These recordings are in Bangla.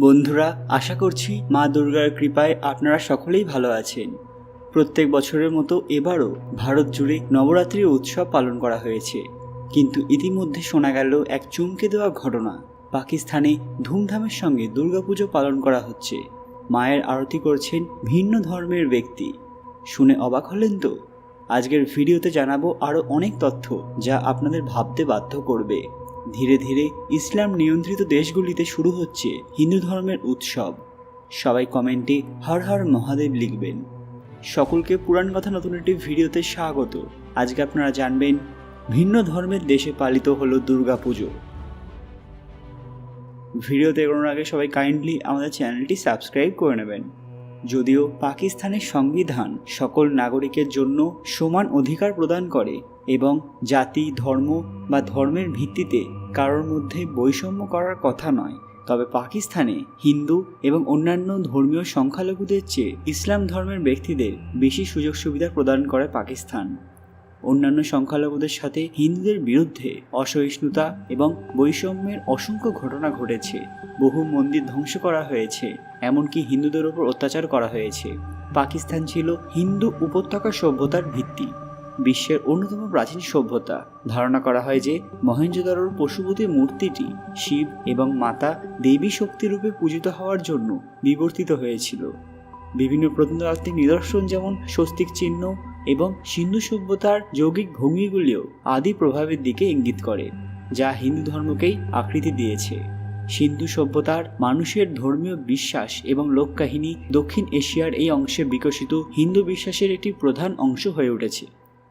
বন্ধুরা, আশা করছি মা দুর্গার কৃপায় আপনারা সকলেই ভালো আছেন। প্রত্যেক বছরের মতো এবারও ভারত জুড়ে নবরাত্রির উৎসব পালন করা হয়েছে। কিন্তু ইতিমধ্যে শোনা গেল এক চমকে দেওয়া ঘটনা। পাকিস্তানে ধুমধামের সঙ্গে দুর্গাপুজো পালন করা হচ্ছে। মায়ের আরতি করছেন ভিন্ন ধর্মের ব্যক্তি। শুনে অবাক হলেন তো? আজকের ভিডিওতে জানাব আরও অনেক তথ্য যা আপনাদের ভাবতে বাধ্য করবে। ধীরে ধীরে ইসলাম নিয়ন্ত্রিত দেশগুলিতে শুরু হচ্ছে হিন্দু ধর্মের উৎসব। সবাই কমেন্টে হর হর মহাদেব লিখবেন। সকলকে পুরাণ কথা নতুন একটি ভিডিওতে স্বাগত। আজকে আপনারা জানবেন, ভিন্ন ধর্মের দেশে পালিত হলো দুর্গাপুজো। ভিডিওতে এগোনোর আগে সবাই কাইন্ডলি আমাদের চ্যানেলটি সাবস্ক্রাইব করে নেবেন। যদিও পাকিস্তানের সংবিধান সকল নাগরিকের জন্য সমান অধিকার প্রদান করে এবং জাতি, ধর্ম বা ধর্মের ভিত্তিতে কারোর মধ্যে বৈষম্য করার কথা নয়, তবে পাকিস্তানে হিন্দু এবং অন্যান্য ধর্মীয় সংখ্যালঘুদের চেয়ে ইসলাম ধর্মের ব্যক্তিদের বেশি সুযোগ সুবিধা প্রদান করে পাকিস্তান। অন্যান্য সংখ্যালঘুদের সাথে হিন্দুদের বিরুদ্ধে অসহিষ্ণুতা এবং বৈষম্যের অসংখ্য ঘটনা ঘটেছে। বহু মন্দির ধ্বংস করা হয়েছে, এমনকি হিন্দুদের ওপর অত্যাচার করা হয়েছে। পাকিস্তান ছিল হিন্দু উপত্যকা সভ্যতার ভিত্তি, বিশ্বের অন্যতম প্রাচীন সভ্যতা। ধারণা করা হয় যে মহেঞ্জোদারোর পশুপতি মূর্তিটি শিব এবং মাতা দেবী শক্তিরূপে পূজিত হওয়ার জন্য বিবর্তিত হয়েছিল। বিভিন্ন প্রত্নতাত্ত্বিক নিদর্শন যেমন স্বস্তিক চিহ্ন এবং সিন্ধু সভ্যতার যৌগিক ভঙ্গিগুলিও আদি প্রভাবের দিকে ইঙ্গিত করে, যা হিন্দু ধর্মকেই আকৃতি দিয়েছে। সিন্ধু সভ্যতার মানুষের ধর্মীয় বিশ্বাস এবং লোককাহিনী দক্ষিণ এশিয়ার এই অংশে বিকশিত হিন্দু বিশ্বাসের একটি প্রধান অংশ হয়ে উঠেছে।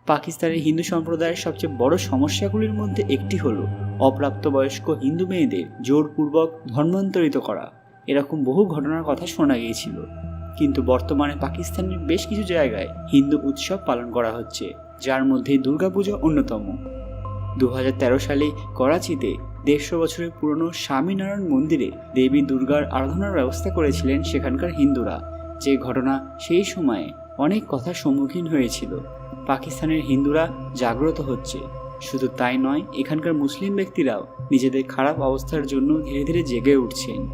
পাকিস্তানের হিন্দু সম্প্রদায়ের সবচেয়ে বড় সমস্যাগুলির মধ্যে একটি হলো অপ্রাপ্তবয়স্ক হিন্দু মেয়েদের জোরপূর্বক ধর্মান্তরিত করা। এরকম বহু ঘটনার কথা শোনা গিয়েছিল। কিন্তু বর্তমানে পাকিস্তানের বেশ কিছু জায়গায় হিন্দু উৎসব পালন করা হচ্ছে, যার মধ্যে দুর্গাপূজা অন্যতম। দু হাজার তেরো সালে করাচিতে দেড়শো বছরের পুরনো স্বামীনারায়ণ মন্দিরে দেবী দুর্গার আরাধনার ব্যবস্থা করেছিলেন সেখানকার হিন্দুরা। যে ঘটনা সেই সময়ে অনেক কথার সম্মুখীন হয়েছিল। পাকিস্তানের হিন্দুরা জাগ্রত হচ্ছে। শুধু তাই নয়, এখানকার মুসলিম ব্যক্তিরাও নিজেদের খারাপ অবস্থার জন্য ধীরে ধীরে জেগে উঠছেন।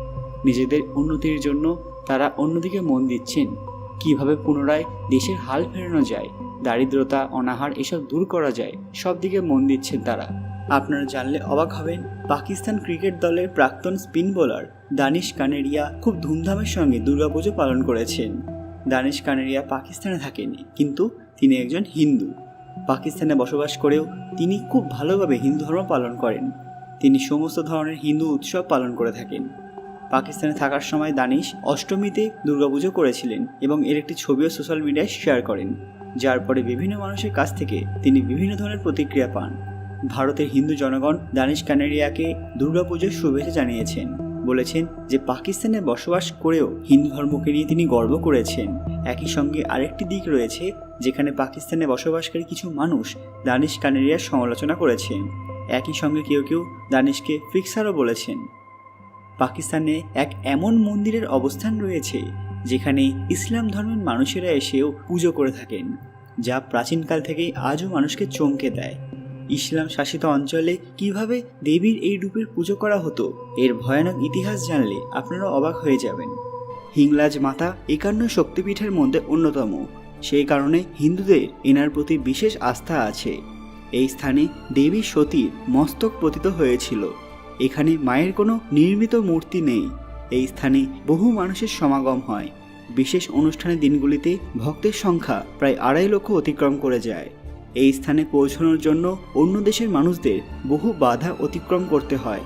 নিজেদের উন্নতির জন্য তারা অন্যদিকে মন দিচ্ছেন। কীভাবে পুনরায় দেশের হাল ফেরানো যায়, দারিদ্রতা, অনাহার এসব দূর করা যায় সব দিকে মন দিচ্ছেন তারা। আপনারা জানলে অবাক হবেন, পাকিস্তান ক্রিকেট দলের প্রাক্তন স্পিন বোলার দানিশ কানেরিয়া খুব ধুমধামের সঙ্গে দুর্গাপুজো পালন করেছেন। দানিশ কানেরিয়া পাকিস্তানে থাকেনি কিন্তু তিনি একজন হিন্দু। পাকিস্তানে বসবাস করেও তিনি খুব ভালোভাবে হিন্দু ধর্ম পালন করেন। তিনি সমস্ত ধরনের হিন্দু উৎসব পালন করে থাকেন। পাকিস্তানে থাকার সময় দানিশ অষ্টমীতে দুর্গাপুজো করেছিলেন এবং এর একটি ছবিও সোশ্যাল মিডিয়ায় শেয়ার করেন, যার পরে বিভিন্ন মানুষের কাছ থেকে তিনি বিভিন্ন ধরনের প্রতিক্রিয়া পান। ভারতের হিন্দু জনগণ দানিশ কানেরিয়াকে দুর্গাপুজোর শুভেচ্ছা জানিয়েছেন, বলেছেন যে পাকিস্তানে বসবাস করেও হিন্দু ধর্মকে নিয়ে তিনি গর্ব করেছেন। একই সঙ্গে আরেকটি দিক রয়েছে যেখানে পাকিস্তানে বসবাসকারী কিছু মানুষ দানিশ কানেরিয়ার সমালোচনা করেছেন একই সঙ্গে কেউ কেউ দানিশকে ফিক্সারও বলেছেন। পাকিস্তানে এক এমন মন্দিরের অবস্থান রয়েছে, যেখানে ইসলাম ধর্মের মানুষেরা এসেও পুজো করে থাকেন, যা প্রাচীনকাল থেকেই আজও মানুষকে চমকে দেয়। ইসলাম শাসিত অঞ্চলে কীভাবে দেবীর এই রূপের পুজো করা হতো, এর ভয়ানক ইতিহাস জানলে আপনারা অবাক হয়ে যাবেন। হিংলাজ মাতা একান্ন শক্তিপীঠের মধ্যে অন্যতম, সেই কারণে হিন্দুদের এনার প্রতি বিশেষ আস্থা আছে। এই স্থানে দেবী সতীর মস্তক পতিত হয়েছিল। এখানে মায়ের কোনো নির্মিত মূর্তি নেই। এই স্থানে বহু মানুষের সমাগম হয়। বিশেষ অনুষ্ঠানের দিনগুলিতে ভক্তের সংখ্যা প্রায় আড়াই লক্ষ অতিক্রম করে যায়। এই স্থানে পৌঁছানোর জন্য অন্য দেশের মানুষদের বহু বাধা অতিক্রম করতে হয়।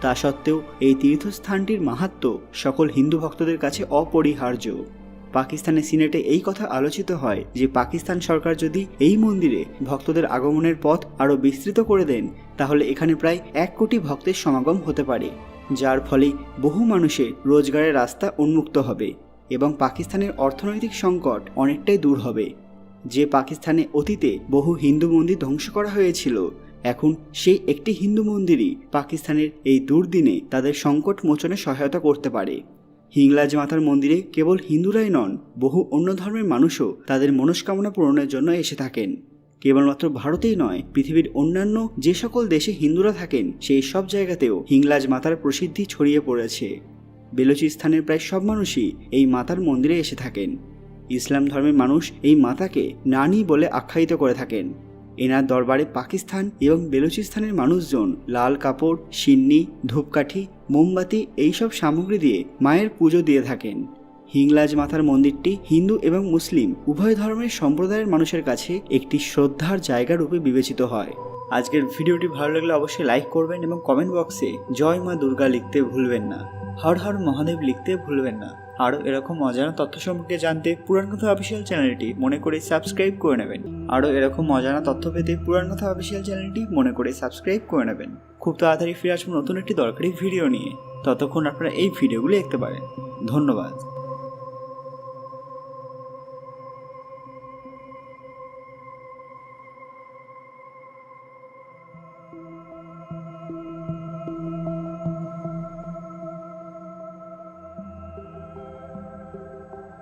তা সত্ত্বেও এই তীর্থস্থানটির মাহাত্ম্য সকল হিন্দু ভক্তদের কাছে অপরিহার্য। পাকিস্তানের সিনেটে এই কথা আলোচিত হয় যে পাকিস্তান সরকার যদি এই মন্দিরে ভক্তদের আগমনের পথ আরও বিস্তৃত করে দেন, তাহলে এখানে প্রায় এক কোটি ভক্তের সমাগম হতে পারে, যার ফলে বহু মানুষের রোজগারের রাস্তা উন্মুক্ত হবে এবং পাকিস্তানের অর্থনৈতিক সংকট অনেকটাই দূর হবে। যে পাকিস্তানে অতীতে বহু হিন্দু মন্দির ধ্বংস করা হয়েছিল, এখন সেই একটি হিন্দু মন্দিরই পাকিস্তানের এই দুর্দিনে তাদের সংকট মোচনে সহায়তা করতে পারে। হিংলাজ মাতার মন্দিরে কেবল হিন্দুরাই নন, বহু অন্য ধর্মের মানুষও তাদের মনস্কামনা পূরণের জন্য এসে থাকেন। কেবলমাত্র ভারতেই নয়, পৃথিবীর অন্যান্য যে সকল দেশে হিন্দুরা থাকেন, সেই সব জায়গাতেও হিংলাজ মাতার প্রসিদ্ধি ছড়িয়ে পড়েছে। বেলুচিস্তানের প্রায় সব মানুষই এই মাতার মন্দিরে এসে থাকেন। ইসলাম ধর্মের মানুষ এই মাতাকে নানি বলে আখ্যায়িত করে থাকেন। এনার দরবারে পাকিস্তান এবং বেলুচিস্তানের মানুষজন লাল কাপড়, সিন্নি, ধূপকাঠি, মোমবাতি এইসব সামগ্রী দিয়ে মায়ের পুজো দিয়ে থাকেন। হিংলাজ মাথার মন্দিরটি হিন্দু এবং মুসলিম উভয় ধর্মের সম্প্রদায়ের মানুষের কাছে একটি শ্রদ্ধার জায়গা রূপে বিবেচিত হয়। আজকের ভিডিওটি ভালো লাগলে অবশ্যই লাইক করবেন এবং কমেন্ট বক্সে জয় মা দুর্গা লিখতে ভুলবেন না। হর হর মহাদেব লিখতে ভুলবেন না। আরও এরকম অজানা তথ্য সম্পর্কে জানতে পুরাণ কথা অফিসিয়াল চ্যানেলটি মনে করে সাবস্ক্রাইব করে নেবেন। আরও এরকম অজানা তথ্য পেতে পুরাণ কথা অফিসিয়াল চ্যানেলটি মনে করে সাবস্ক্রাইব করে নেবেন। খুব তাড়াতাড়ি ফিরে আসব নতুন একটি দরকারি ভিডিও নিয়ে। ততক্ষণ আপনারা এই ভিডিওগুলি দেখতে পারেন। ধন্যবাদ।